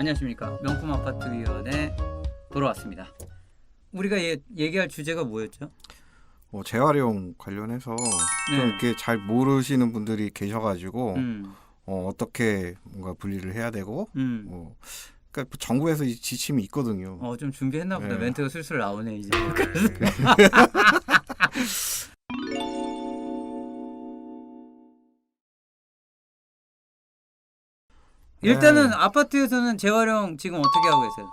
안녕하십니까 명품 아파트 위원회 돌아왔습니다. 우리가 예, 얘기할 주제가 뭐였죠? 어, 재활용 관련해서 네. 좀 이렇게 잘 모르시는 분들이 계셔가지고 음, 어, 어떻게 뭔가 분리를 해야 되고 음. 뭐 그러니까 정부에서 이 지침이 있거든요. 어 좀 준비했나 보다. 네. 멘트가 술술 나오네 이제. 일단은 네. 아파트에서는 재활용 지금 어떻게 하고 계세요?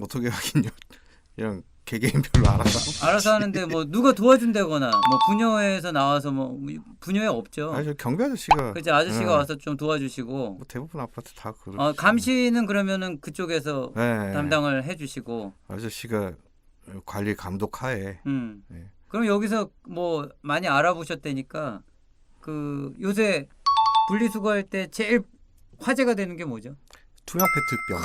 어떻게 하긴요. 그냥 개개인 별로 알아서. 알아서 하는데 뭐 누가 도와준다거나 뭐 분녀회에서 나와서 뭐 분녀회 없죠. 아니 저 경비 아저씨가 그치 아저씨가 네. 와서 좀 도와주시고 뭐 대부분 아파트 다 그렇죠. 어, 감시는 그러면은 그쪽에서 네. 담당을 해주시고 아저씨가 관리 감독하에 음. 네. 그럼 여기서 뭐 많이 알아보셨다니까 그 요새 분리수거할 때 제일 화제가 되는 게 뭐죠? 투명 페트병.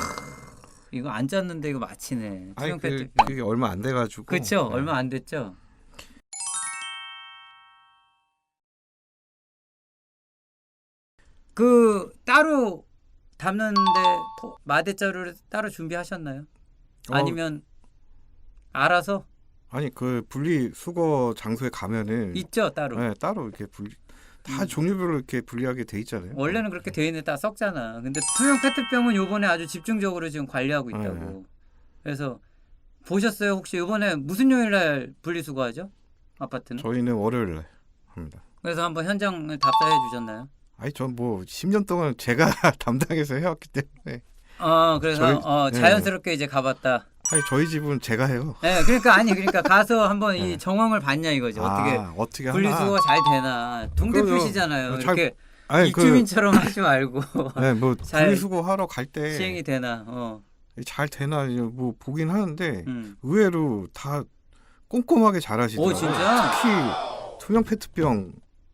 이거 안 짰는데 이거 마치네. 투명 그, 페트병. 그게 얼마 안 돼가지고. 그렇죠. 네. 얼마 안 됐죠. 그 따로 담는데 포- 마대자루를 따로 준비하셨나요? 어, 아니면 알아서 아니 그 분리 수거 장소에 가면은 있죠 따로. 네, 따로 이렇게 분리 다 음. 종류별로 이렇게 분리하게 돼 있잖아요. 원래는 그렇게 돼 있는데 다 썩잖아. 근데 투명 페트병은 요번에 아주 집중적으로 지금 관리하고 있다고. 네. 그래서 보셨어요? 혹시 요번에 무슨 요일 날 분리수거하죠? 아파트는? 저희는 월요일 날 합니다. 그래서 한번 현장을 답사해 주셨나요? 아니 전 뭐 10년 동안 제가 담당해서 해왔기 때문에 어, 그래서 저희- 어, 네. 자연스럽게 이제 가봤다. 아니 저희 집은 제가 해요. 네, 그러니까 아니 그러니까 가서 한번 이 네. 정황을 봤냐. 어떻게 아, 어떻게 하나? 분리수거가 잘 되나? 동대표시잖아요. 잘- 이렇게 아니 그 입주민처럼 하지 말고 네, 뭐 잘 분리수거 하러 갈때 시행이 되나? 어, 잘 되나 이제 뭐 보긴 하는데 음. 의외로 다 꼼꼼하게 잘하시더라고요. 오 진짜? 특히 투명 페트병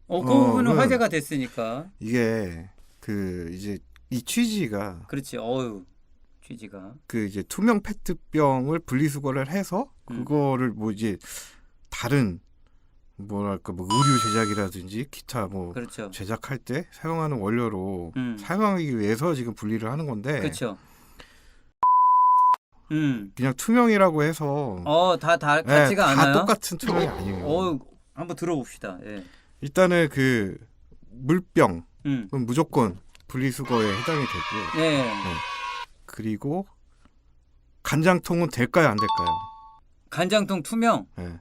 어, 그 어, 부분은 네. 화제가 됐으니까. 이게 그 이제 이 취지가 그렇지. 어유 취지가. 그 이제 투명 페트병을 분리수거를 해서 음. 그거를 뭐 이제 다른 뭐랄까 뭐 의류 제작이라든지 기타 뭐 그렇죠. 제작할 때 사용하는 원료로 음. 사용하기 위해서 지금 분리를 하는 건데 그렇죠. 음. 그냥 투명이라고 해서 어, 다, 다 예, 같지가 다 않아요? 똑같은 투명이 아니에요. 어, 한번 들어봅시다. 예. 일단은 그 물병 음. 은 무조건 분리수거에 해당이 되고 예. 그리고 간장통은 될까요 안 될까요? 간장통 투명 예,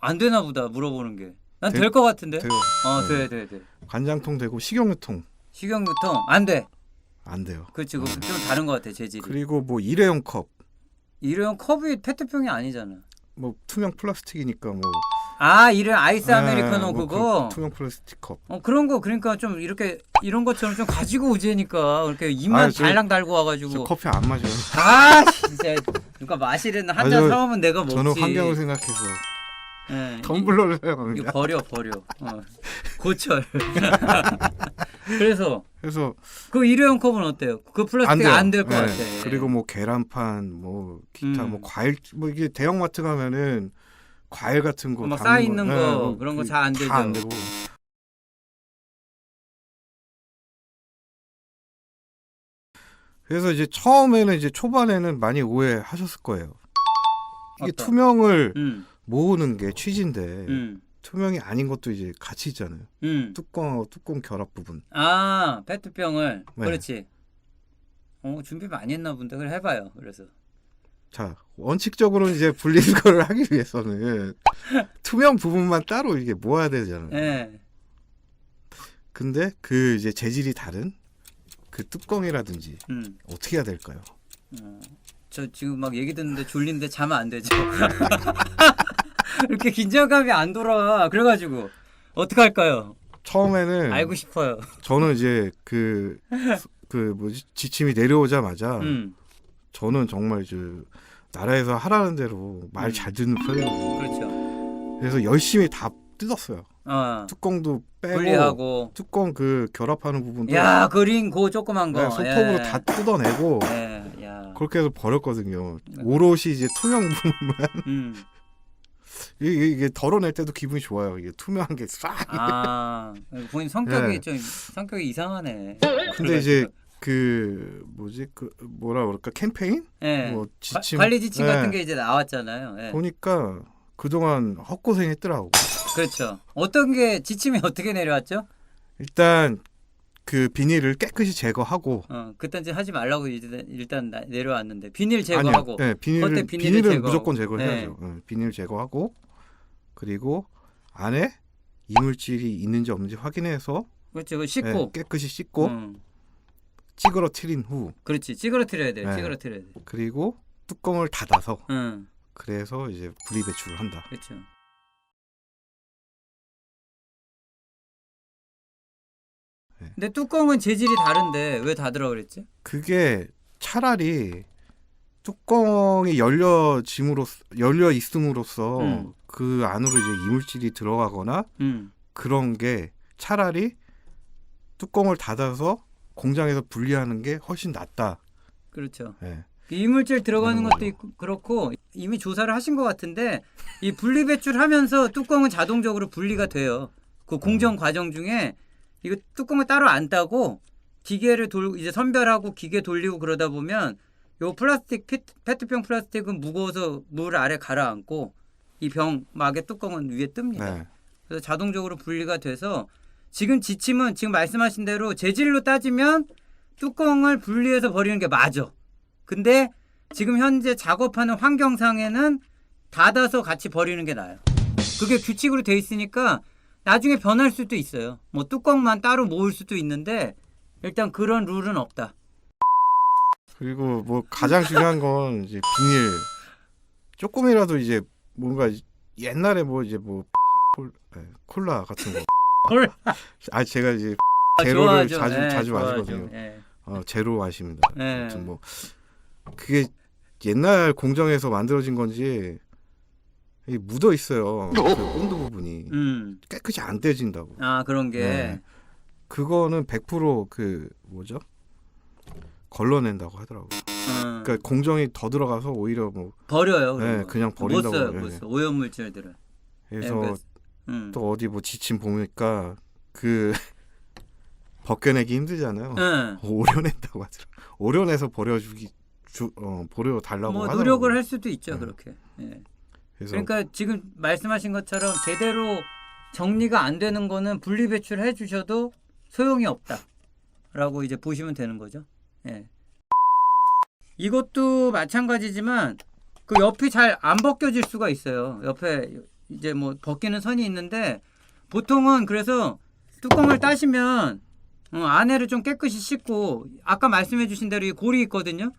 안 되나 보다 물어보는 게. 난 될- 될 것 같은데. 돼요. 어, 네. 돼, 돼, 돼. 간장통 되고 식용유통 식용유통 안 돼. 안 돼요. 그렇지. 그거 좀 다른 것 같아 재질이. 그리고 뭐 일회용 컵, 일회용 컵이 페트병이 아니잖아. 뭐 투명 플라스틱이니까 뭐 아, 일회용 아이스 아메리카노 예, 뭐 그거. 그 투명 플라스틱 컵. 어 그런 거 그러니까 좀 이렇게 이런 것처럼 좀 가지고 오지니까 그렇게 입만 저- 달랑 달고 저 와가지고 커피 안 마셔요. 아 진짜 누가 마시려는 한 잔 아주 사오면 내가 먹지. 저는 환경을 생각해서 예, 텀블러를 이- 이거 사용합니다. 버려 버려. 어. 고철. 그래서 그래서 그 일회용 컵은 어때요? 그안 플라스틱. 안 될것 예, 같아. 그리고 뭐 계란판, 뭐 기타, 음. 뭐 과일, 뭐 이게 대형마트 가면은 과일 같은 거 막 담는 쌓여 있는 거, 뭐 그런 거그 잘안 다안 되죠. 되고. 그래서 이제 처음에는 이제 초반에는 많이 오해하셨을 거예요. 이게 어떤? 투명을 음, 모으는 게 취지인데 음, 투명이 아닌 것도 이제 같이 있잖아요. 음. 뚜껑하고 뚜껑 결합 부분. 아 페트병을 네. 그렇지. 어 준비 많이 했나 본데 그래 해봐요. 그래서 자 원칙적으로 이제 분리수거를 하기 위해서는 투명 부분만 따로 이게 모아야 되잖아요. 예. 근데 그 이제 재질이 다른 그 뚜껑이라든지 음. 어떻게 해야 될까요? 어, 저 지금 막 얘기 듣는데 졸린데 자면 안 되죠. 이렇게 긴장감이 안 돌아. 그래가지고 어떻게 할까요? 처음에는 알고 싶어요. 저는 이제 그 그 뭐지 지침이 내려오자마자 음, 저는 정말 저 나라에서 하라는 대로 말 음. 잘 듣는 편이에요. 그렇죠. 그래서 열심히 다 뜯었어요. 어, 뚜껑도 빼고 분리하고. 뚜껑 그 결합하는 부분도 야 그린 고 조그만 거. 네, 손톱으로 예. 다 뜯어내고 예, 야. 그렇게 해서 버렸거든요. 네. 오롯이 이제 투명 부분만 음, 이게, 이게 덜어낼 때도 기분이 좋아요. 이게 투명한 게 싹. 아 본인 성격이 네. 좀 성격이 이상하네. 근데 이제 그 뭐지 그 뭐라 그럴까 캠페인 예. 뭐 과- 지침 관리 지침 네. 같은 게 이제 나왔잖아요. 예. 보니까 그동안 헛고생했더라고. 그렇죠. 어떤 게 지침이 어떻게 내려왔죠? 일단 그 비닐을 깨끗이 제거하고 어, 그딴 짓 하지 말라고 이제 일단 나- 내려왔는데 비닐 제거하고 아니요. 네, 비닐을 겉에 비닐을 제거하고. 무조건 제거해야죠. 네, 비닐 제거하고 그리고 안에 이물질이 있는지 없는지 확인해서 그렇죠. 그 네, 씻고 깨끗이 씻고 음, 찌그러트린 후 그렇지. 찌그러뜨려야 돼. 네. 찌그러뜨려야 돼. 그리고 뚜껑을 닫아서 음, 그래서 이제 분리 배출을 한다. 그렇죠. 네. 근데 뚜껑은 재질이 다른데 왜 닫으라 그랬지? 그게 차라리 뚜껑이 열려짐으로 열려 있음으로써 음. 그 안으로 이제 이물질이 들어가거나 음, 그런 게 차라리 뚜껑을 닫아서 공장에서 분리하는 게 훨씬 낫다. 그렇죠. 예. 이물질 들어가는 것도. 있고 그렇고 이미 조사를 하신 것 같은데 이 분리 배출하면서 뚜껑은 자동적으로 분리가 돼요. 그 공정 음. 과정 중에 이거 뚜껑을 따로 안 따고 기계를 돌 이제 선별하고 기계 돌리고 그러다 보면 요 플라스틱 피, 페트병 플라스틱은 무거워서 물 아래 가라앉고 이 병 막의 뚜껑은 위에 뜹니다. 네. 그래서 자동적으로 분리가 돼서 지금 지침은 지금 말씀하신 대로 재질로 따지면 뚜껑을 분리해서 버리는 게 맞아. 근데 지금 현재 작업하는 환경상에는 닫아서 같이 버리는 게 나아요. 그게 규칙으로 돼 있으니까 나중에 변할 수도 있어요. 뭐 뚜껑만 따로 모을 수도 있는데 일단 그런 룰은 없다. 그리고 뭐 가장 중요한 건 이제 비닐 조금이라도 이제 뭔가 옛날에 뭐 이제 뭐 콜, 예, 콜라 같은 거. 콜라. 아 제가 이제 아, 제로를 좋아하죠. 자주 예, 자주 좋아하죠. 마시거든요. 예. 어, 제로 마십니다. 예. 아무튼 뭐 그게 옛날 공정에서 만들어진 건지 이게 묻어 있어요. 그 온도 부분이 음. 깨끗이 안 떼진다고. 아 그런 게 네. 그거는 100%그 뭐죠? 걸러낸다고 하더라고요. 음, 그러니까 공정이 더 들어가서 오히려 뭐 버려요. 네, 그런 거. 그냥 못 버린다고 써요. 못 써. 오염 물질들은. 그래서 예, 음. 또 어디 뭐 지침 보니까 그 벗겨내기 힘들잖아요. 응. 오려낸다고 하더라고. 오려내서 버려주기 주, 어, 버려 달라고 뭐 하더라고요. 노력을 할 수도 있죠 네. 그렇게. 예. 그래서 그러니까 지금 말씀하신 것처럼 제대로 정리가 안 되는 거는 분리 배출해 주셔도 소용이 없다라고 이제 보시면 되는 거죠. 예. 이것도 마찬가지지만 그 옆이 잘 안 벗겨질 수가 있어요. 옆에 이제 뭐 벗기는 선이 있는데 보통은 그래서 뚜껑을 따시면 어, 안에를 좀 깨끗이 씻고 아까 말씀해 주신 대로 이 고리 있거든요.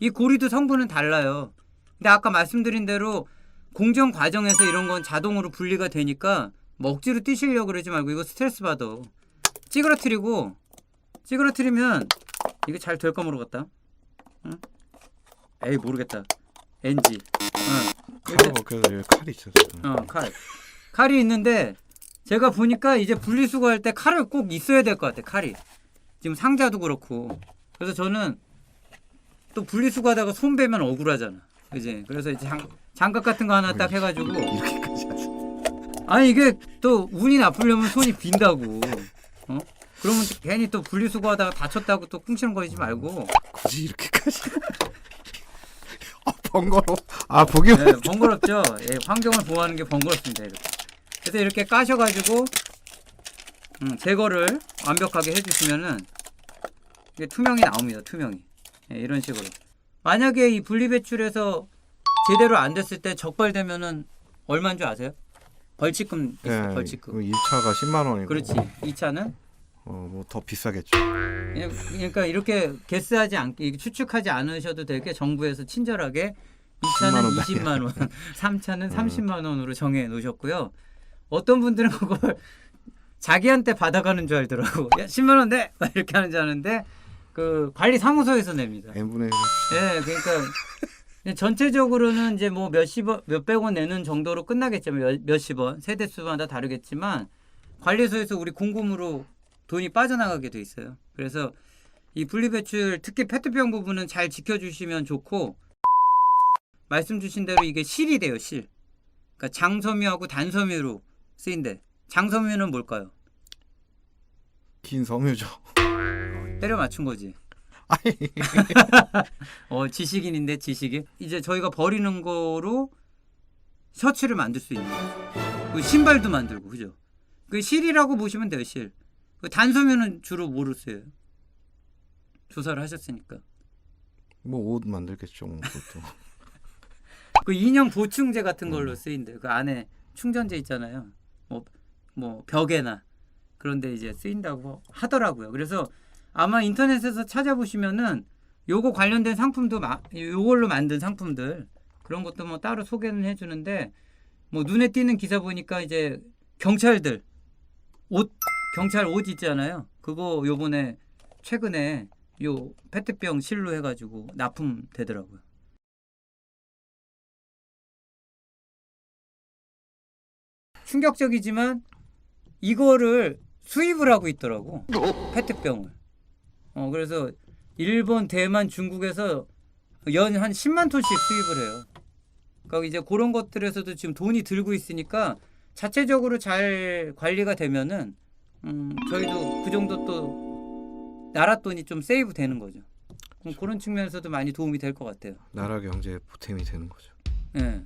이 고리도 성분은 달라요. 근데 아까 말씀드린 대로 공정 과정에서 이런 건 자동으로 분리가 되니까 뭐 억지로 뛰시려고 그러지 말고 이거 스트레스 받아. 찌그러뜨리고 찌그러뜨리면 이게 잘 될까 모르겠다. 응? 에이 모르겠다. NG. 응. 칼 벗겨서 여기 칼이 있어요. 어, 칼. 칼이 있는데 제가 보니까 이제 분리수거할 때 칼을 꼭 있어야 될 것 같아. 칼이. 지금 상자도 그렇고. 그래서 저는 또 분리수거하다가 손 베면 억울하잖아. 그지? 그래서 이제 장, 장갑 같은 거 하나 딱 해가지고 이렇게까지 하세요. 아니 이게 또 운이 나쁘려면 손이 빈다고. 어? 그러면 괜히 또 분리수거하다가 다쳤다고 또 꿍시렁거리지 말고 굳이 이렇게까지. 아 번거로. 아 보기만. 네, 번거롭죠. 예, 환경을 보호하는 게 번거롭습니다. 이렇게. 그래서 이렇게 까셔가지고 음, 제거를 완벽하게 해주시면은 이게 투명이 나옵니다. 투명이 예, 이런 식으로. 만약에 이 분리배출에서 제대로 안 됐을 때 적발되면은 얼마인 줄 아세요? 벌칙금 있어. 요 벌칙금. 1차가 10만 원이고. 그렇지. 2차는 어 뭐 더 비싸겠죠. 그러니까 이렇게 개스하지 않게 추측하지 않으셔도 되게 정부에서 친절하게 10만 2차는 원 20만 원, 3차는 음. 30만 원으로 정해 놓으셨고요. 어떤 분들은 그걸 자기한테 받아가는 줄 알더라고. 야, 10만 원 내! 막 이렇게 하는 줄 아는데 그 관리 사무소에서 냅니다. n분의 예, 그러니까 전체적으로는 이제 뭐 몇십 원, 몇백 원 내는 정도로 끝나겠지만 몇, 몇십 원, 세대 수마다 다르겠지만 관리소에서 우리 공금으로 돈이 빠져나가게 돼 있어요. 그래서 이 분리배출 특히 페트병 부분은 잘 지켜주시면 좋고 말씀 주신 대로 이게 실이 돼요, 실. 그러니까 장섬유하고 단섬유로 쓰인대. 장섬유는 뭘까요? 긴 섬유죠. 때려 맞춘 거지. 아니 어, 지식인인데 지식인. 이제 저희가 버리는 거로 셔츠를 만들 수 있는 거죠. 그 신발도 만들고 그죠? 그 실이라고 보시면 돼요, 실. 그 단소면은 주로 뭐로 쓰여요? 조사를 하셨으니까. 뭐 옷 만들겠죠 뭐 그것도 그 인형 보충제 같은 걸로 쓰인대요. 그 안에 충전재 있잖아요. 뭐, 뭐 벽에나 그런데 이제 쓰인다고 하더라고요. 그래서 아마 인터넷에서 찾아보시면은 요거 관련된 상품도 마, 요걸로 만든 상품들 그런 것도 뭐 따로 소개는 해주는데 뭐 눈에 띄는 기사 보니까 이제 경찰들 옷 경찰 옷 있잖아요. 그거 요번에 최근에 요 페트병 실로 해가지고 납품 되더라고요. 충격적이지만 이거를 수입을 하고 있더라고 페트병을 어 그래서 일본 대만 중국에서 연 한 10만 톤씩 수입을 해요 그러니까 이제 그런 것들에서도 지금 돈이 들고 있으니까 자체적으로 잘 관리가 되면은 음 저희도 그 정도 또 나라 돈이 좀 세이브 되는 거죠 음, 그런 측면에서도 많이 도움이 될 것 같아요 나라 경제에 보탬이 되는 거죠. 예.